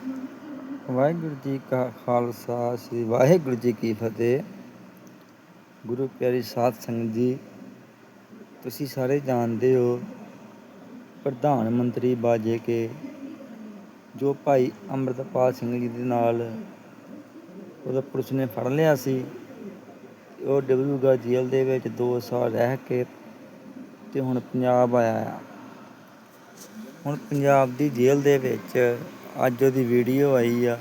ਵਾਹਿਗੁਰੂ ਜੀ ਕਾ ਖਾਲਸਾ, ਸ੍ਰੀ ਵਾਹਿਗੁਰੂ ਜੀ ਕੀ ਫਤਿਹ। ਗੁਰੂ ਪਿਆਰੀ ਸਾਧ ਸੰਗਤ ਜੀ, ਤੁਸੀਂ ਸਾਰੇ ਜਾਣਦੇ ਹੋ, ਪ੍ਰਧਾਨ ਮੰਤਰੀ ਬਾਜੇ ਕੇ, ਜੋ ਭਾਈ ਅੰਮ੍ਰਿਤਪਾਲ ਸਿੰਘ ਜੀ ਦੇ ਨਾਲ ਉਹਦਾ ਪੁਲਿਸ ਨੇ ਫੜ ਲਿਆ ਸੀ। ਉਹ ਡਿਬਰੂਗੜ੍ਹ ਜੇਲ੍ਹ ਦੇ ਵਿੱਚ 2 ਸਾਲ ਰਹਿ ਕੇ ਤੇ ਹੁਣ ਪੰਜਾਬ ਆਇਆ ਆ। ਹੁਣ ਪੰਜਾਬ ਦੀ ਜੇਲ੍ਹ ਦੇ ਵਿੱਚ ਅੱਜ ਉਹਦੀ ਵੀਡੀਓ ਆਈ ਆ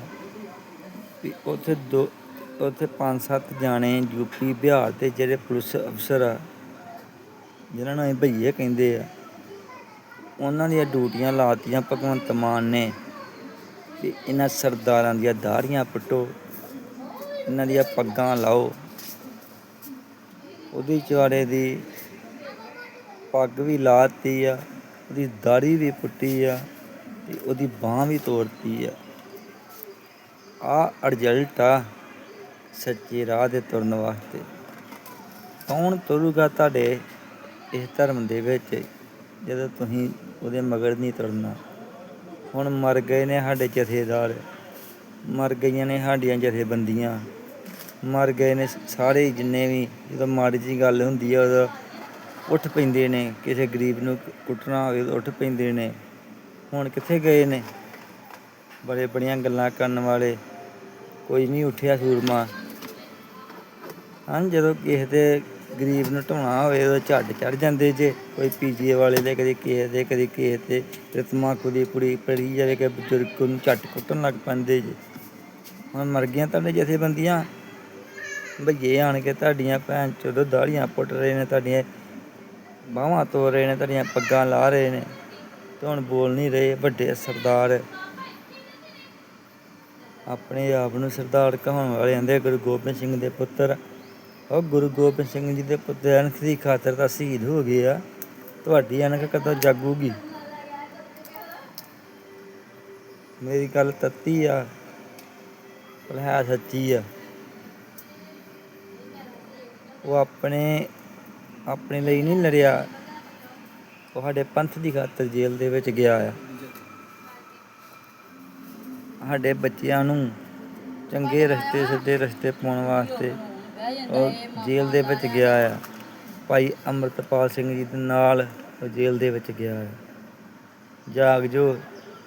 ਵੀ ਉੱਥੇ ਦੋ, ਉੱਥੇ ਪੰਜ ਸੱਤ ਜਾਣੇ ਯੂਪੀ ਬਿਹਾਰ ਦੇ ਜਿਹੜੇ ਪੁਲਿਸ ਅਫਸਰ ਆ, ਜਿਹਨਾਂ ਨੂੰ ਅਸੀਂ ਭਈਏ ਕਹਿੰਦੇ ਆ, ਉਹਨਾਂ ਦੀਆਂ ਡਿਊਟੀਆਂ ਲਾਤੀਆਂ ਭਗਵੰਤ ਮਾਨ ਨੇ ਵੀ ਇਹਨਾਂ ਸਰਦਾਰਾਂ ਦੀਆਂ ਦਾੜੀਆਂ ਪੱਟੋ, ਇਹਨਾਂ ਦੀਆਂ ਪੱਗਾਂ ਲਾਓ। ਉਹਦੀ ਚਵਾੜੇ ਦੀ ਪੱਗ ਵੀ ਲਾਤੀ ਆ, ਉਹਦੀ ਦਾੜੀ ਵੀ ਪੁੱਟੀ ਆ। ਤੇ ਉਹਦੀ ਬਾਹ ਵੀ ਤੋੜਤੀ ਆ। ਆ ਰਿਜ਼ਲਟ ਆ ਸੱਚੇ ਰਾਹ ਦੇ ਤੁਰਨ ਵਾਸਤੇ। ਕੌਣ ਤੁਰੂਗਾ ਤੁਹਾਡੇ ਇਸ ਧਰਮ ਦੇ ਵਿੱਚ ਜਦੋਂ ਤੁਸੀਂ ਉਹਦੇ ਮਗਰ ਨਹੀਂ ਤੁਰਨਾ? ਹੁਣ ਮਰ ਗਏ ਨੇ ਸਾਡੇ ਜਥੇਦਾਰ, ਮਰ ਗਈਆਂ ਨੇ ਸਾਡੀਆਂ ਜਥੇਬੰਦੀਆਂ, ਮਰ ਗਏ ਨੇ ਸਾਰੇ ਜਿੰਨੇ ਵੀ, ਜਦੋਂ ਮਾੜੀ ਜੀ ਗੱਲ ਹੁੰਦੀ ਆ ਉਦੋਂ ਉੱਠ ਪੈਂਦੇ ਨੇ, ਕਿਸੇ ਗਰੀਬ ਨੂੰ ਕੁੱਟਣਾ ਹੋਵੇ ਉੱਠ ਪੈਂਦੇ ਨੇ। ਹੁਣ ਕਿੱਥੇ ਗਏ ਨੇ? ਬੜੇ ਬੜੀਆਂ ਗੱਲਾਂ ਕਰਨ ਵਾਲੇ। ਕੋਈ ਨਹੀਂ ਉੱਠਿਆ ਸੂਰਮਾ। ਹਾਂ, ਜਦੋਂ ਕਿਸੇ ਦੇ ਗਰੀਬ ਨੂੰ ਢਾਉਣਾ ਹੋਵੇ, ਉਹ ਝੱਡ ਚੜ ਜਾਂਦੇ ਜੇ। ਕੋਈ ਪੀਜੀਏ ਵਾਲੇ ਦੇ, ਕਦੇ ਕਿਸੇ ਦੇ, ਕਦੇ ਕਿਸੇ ਤੇ ਤੇ ਤਮਾਕੂ ਦੀ ਪੁੜੀ ਪੜੀ ਜਾਵੇ ਕਿ ਬਜ਼ੁਰਗ ਨੂੰ ਝੱਟ ਕੁੱਟਣ ਲੱਗ ਪੈਂਦੇ ਜੇ। ਹੁਣ ਮਰ ਗਈਆਂ ਤੁਹਾਡੇ ਜਥੇਬੰਦੀਆਂ। ਭਈਏ ਆਣ ਕੇ ਤੁਹਾਡੀਆਂ ਭੈਣ ਚੋਦੋ ਦਾੜੀਆਂ ਪੁੱਟ ਰਹੇ ਨੇ, ਤੁਹਾਡੀਆਂ ਬਾਹਾਂ ਤੋੜ ਰਹੇ ਨੇ, ਤੁਹਾਡੀਆਂ ਪੱਗਾਂ ਲਾ ਰਹੇ ਨੇ। ਤੇ ਹੁਣ ਬੋਲ ਨਹੀਂ ਰਹੇ ਵੱਡੇ ਸਰਦਾਰ। ਆਪਣੇ ਆਪ ਨੂੰ ਸਰਦਾਰ ਕਹਾਉਣ ਵਾਲੇ ਆਂਦੇ, ਗੁਰੂ ਗੋਬਿੰਦ ਸਿੰਘ ਦੇ ਪੁੱਤਰ। ਉਹ ਗੁਰੂ ਗੋਬਿੰਦ ਸਿੰਘ ਜੀ ਦੇ ਪੁੱਤਰ ਅਣਖ ਦੀ ਖਾਤਰ ਤਾਂ ਸ਼ਹੀਦ ਹੋ ਗਏ ਆ। ਤੁਹਾਡੀ ਅਣਖ ਕਦੋਂ ਜਾਗੂਗੀ? ਮੇਰੀ ਗੱਲ ਤੱਤੀ ਆ, ਪਰ ਹੈ ਸੱਚੀ ਆ। ਉਹ ਆਪਣੇ ਆਪਣੇ ਲਈ ਨਹੀਂ ਲੜਿਆ। ਤੁਹਾਡੇ ਪੰਥ ਦੀ ਖਾਤਰ ਜੇਲ੍ਹ ਦੇ ਵਿੱਚ ਗਿਆ ਆ। ਸਾਡੇ ਬੱਚਿਆਂ ਨੂੰ ਚੰਗੇ ਰਸਤੇ, ਸਿੱਧੇ ਰਸਤੇ ਪਾਉਣ ਵਾਸਤੇ ਉਹ ਜੇਲ੍ਹ ਦੇ ਵਿੱਚ ਗਿਆ ਆ। ਭਾਈ ਅੰਮ੍ਰਿਤਪਾਲ ਸਿੰਘ ਜੀ ਦੇ ਨਾਲ ਉਹ ਜੇਲ੍ਹ ਦੇ ਵਿੱਚ ਗਿਆ ਆ। ਜਾਗ ਜੋ,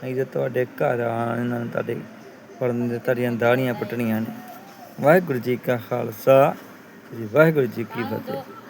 ਨਹੀਂ ਤੇ ਤੁਹਾਡੇ ਘਰ ਆਣ ਇਹਨਾਂ ਨੇ ਤੁਹਾਡੇ ਪੜਨ ਦੇ ਤੁਹਾਡੀਆਂ ਦਾੜੀਆਂ ਪਟਣੀਆਂ ਨੇ। ਵਾਹਿਗੁਰੂ ਜੀ ਕਾ ਖਾਲਸਾ, ਸ੍ਰੀ ਵਾਹਿਗੁਰੂ ਜੀ ਕੀ ਫਤਿਹ।